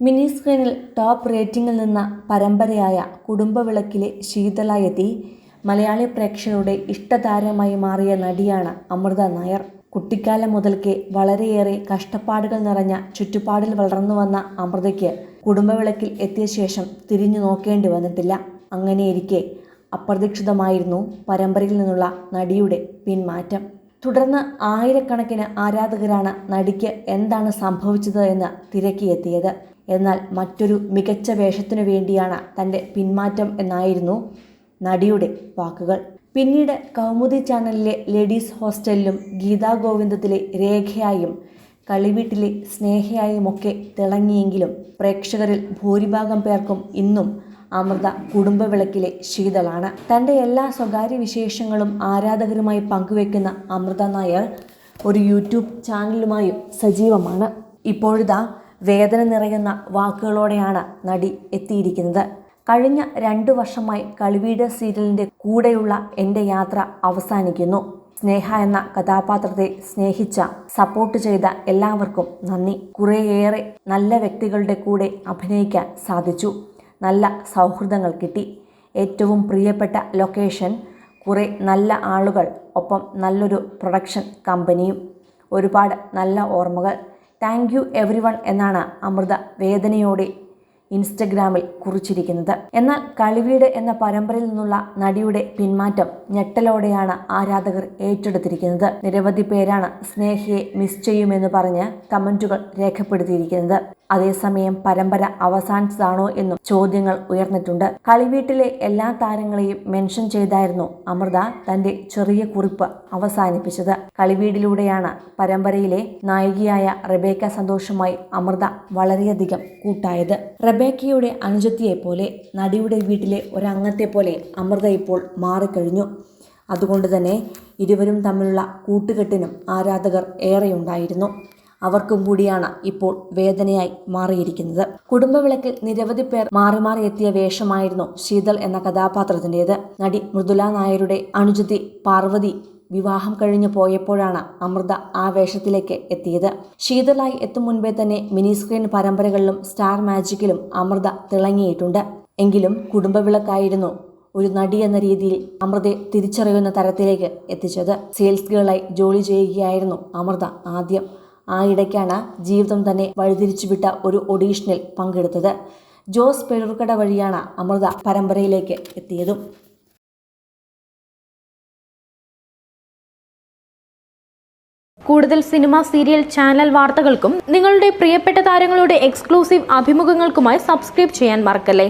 Mini സ്ക്രീനിൽ top റേറ്റിംഗിൽ നിന്ന പരമ്പരയായ കുടുംബവിളക്കിലെ ശീതള എത്തി മലയാളി പ്രേക്ഷകരുടെ ഇഷ്ടതാരമായി മാറിയ നടിയാണ് അമൃത നായർ. കുട്ടിക്കാലം മുതൽക്കേ വളരെയേറെ കഷ്ടപ്പാടുകൾ നിറഞ്ഞ ചുറ്റുപാടിൽ വളർന്നു വന്ന അമൃതയ്ക്ക് കുടുംബവിളക്കിൽ എത്തിയ ശേഷം തിരിഞ്ഞു നോക്കേണ്ടി വന്നിട്ടില്ല. അങ്ങനെയിരിക്കെ അപ്രതീക്ഷിതമായിരുന്നു പരമ്പരയിൽ നിന്നുള്ള നടിയുടെ പിന്മാറ്റം. തുടർന്ന് ആയിരക്കണക്കിന് ആരാധകരാണ് നടിക്ക് എന്താണ് സംഭവിച്ചത് എന്ന് തിരക്കിയെത്തിയത്. എന്നാൽ മറ്റൊരു മികച്ച വേഷത്തിനു വേണ്ടിയാണ് തന്റെ പിന്മാറ്റം എന്നായിരുന്നു നടിയുടെ വാക്കുകൾ. പിന്നീട് കൗമുദി ചാനലിലെ ലേഡീസ് ഹോസ്റ്റലിലും ഗീതാ ഗോവിന്ദത്തിലെ രേഖയായും കളിവീട്ടിലെ സ്നേഹയായുമൊക്കെ തിളങ്ങിയെങ്കിലും പ്രേക്ഷകരിൽ ഭൂരിഭാഗം പേർക്കും ഇന്നും അമൃത കുടുംബവിളക്കിലെ ശീതളാണ്. തന്റെ എല്ലാ സ്വകാര്യ വിശേഷങ്ങളും ആരാധകരുമായി പങ്കുവെക്കുന്ന അമൃത നായർ ഒരു യൂട്യൂബ് ചാനലുമായും സജീവമാണ്. ഇപ്പോഴിതാ വേദന നിറയുന്ന വാക്കുകളോടെയാണ് നടി എത്തിയിരിക്കുന്നത്. കഴിഞ്ഞ രണ്ടു വർഷമായി കളിവീട് സീരിയലിന്റെ കൂടെയുള്ള എന്റെ യാത്ര അവസാനിക്കുന്നു. സ്നേഹ എന്ന കഥാപാത്രത്തെ സ്നേഹിച്ച സപ്പോർട്ട് ചെയ്ത എല്ലാവർക്കും നന്ദി. കുറേയേറെ നല്ല വ്യക്തികളുടെ കൂടെ അഭിനയിക്കാൻ സാധിച്ചു. നല്ല സൗഹൃദങ്ങൾ കിട്ടി. ഏറ്റവും പ്രിയപ്പെട്ട ലൊക്കേഷൻ കുറേ നല്ല ആളുകൾ ഒപ്പം നല്ലൊരു പ്രൊഡക്ഷൻ കമ്പനിയും. ഒരുപാട് നല്ല ഓർമ്മകൾ. താങ്ക് യു എവറി വൺ എന്നാണ് അമൃത വേദനയോടെ ഇൻസ്റ്റഗ്രാമിൽ കുറിച്ചിരിക്കുന്നത്. എന്നാൽ കളിവീട് എന്ന പരമ്പരയിൽ നിന്നുള്ള നടിയുടെ പിന്മാറ്റം ഞെട്ടലോടെയാണ് ആരാധകർ ഏറ്റെടുത്തിരിക്കുന്നത്. നിരവധി പേരാണ് സ്നേഹയെ മിസ് ചെയ്യുമെന്ന് പറഞ്ഞ് കമന്റുകൾ രേഖപ്പെടുത്തിയിരിക്കുന്നത്. അതേസമയം പരമ്പര അവസാനിച്ചതാണോ എന്നും ചോദ്യങ്ങൾ ഉയർന്നിട്ടുണ്ട്. കളിവീട്ടിലെ എല്ലാ താരങ്ങളെയും മെൻഷൻ ചെയ്തായിരുന്നു അമൃത തന്റെ ചെറിയ കുറിപ്പ് അവസാനിപ്പിച്ചത്. കളിവീടിലൂടെയാണ് പരമ്പരയിലെ നായികയായ റബേക്ക സന്തോഷമായി അമൃത വളരെയധികം കൂട്ടായത്. റബേക്കയുടെ അനുജത്തിയെ പോലെ നടിയുടെ വീട്ടിലെ ഒരംഗത്തെ പോലെ അമൃത ഇപ്പോൾ മാറിക്കഴിഞ്ഞു. അതുകൊണ്ട് തന്നെ ഇരുവരും തമ്മിലുള്ള കൂട്ടുകെട്ടിനും ആരാധകർ ഏറെയുണ്ടായിരുന്നു. അവർക്കും കൂടിയാണ് ഇപ്പോൾ വേദനയായി മാറിയിരിക്കുന്നത്. കുടുംബവിളക്കിൽ നിരവധി പേർ മാറി മാറി എത്തിയ വേഷമായിരുന്നു ശീതൾ എന്ന കഥാപാത്രത്തിന്റെത്. നടി മൃദുല നായരുടെ അനുജത്തി പാർവതി വിവാഹം കഴിഞ്ഞു പോയപ്പോഴാണ് അമൃത ആ വേഷത്തിലേക്ക് എത്തിയത്. ശീതളായി എത്തും മുൻപേ തന്നെ മിനി സ്ക്രീൻ പരമ്പരകളിലും സ്റ്റാർ മാജിക്കിലും അമൃത തിളങ്ങിയിട്ടുണ്ട്. എങ്കിലും കുടുംബവിളക്കായിരുന്നു ഒരു നടി എന്ന രീതിയിൽ അമൃതയെ തിരിച്ചറിയുന്ന തരത്തിലേക്ക് എത്തിച്ചത്. സെയിൽസ് ഗേളായി ജോലി ചെയ്യുകയായിരുന്നു അമൃത ആദ്യം. ആ ഇടയ്ക്കാണ് ജീവിതം തന്നെ വഴിതിരിച്ചുവിട്ട ഒരു ഒഡീഷനിൽ പങ്കെടുത്തത്. ജോസ് പെരൂർക്കട വഴിയാണ് അമൃത പരമ്പരയിലേക്ക് എത്തിയതും. കൂടുതൽ സിനിമ സീരിയൽ ചാനൽ വാർത്തകൾക്കും നിങ്ങളുടെ പ്രിയപ്പെട്ട താരങ്ങളുടെ എക്സ്ക്ലൂസീവ് അഭിമുഖങ്ങൾക്കുമായി സബ്സ്ക്രൈബ് ചെയ്യാൻ മറക്കല്ലേ?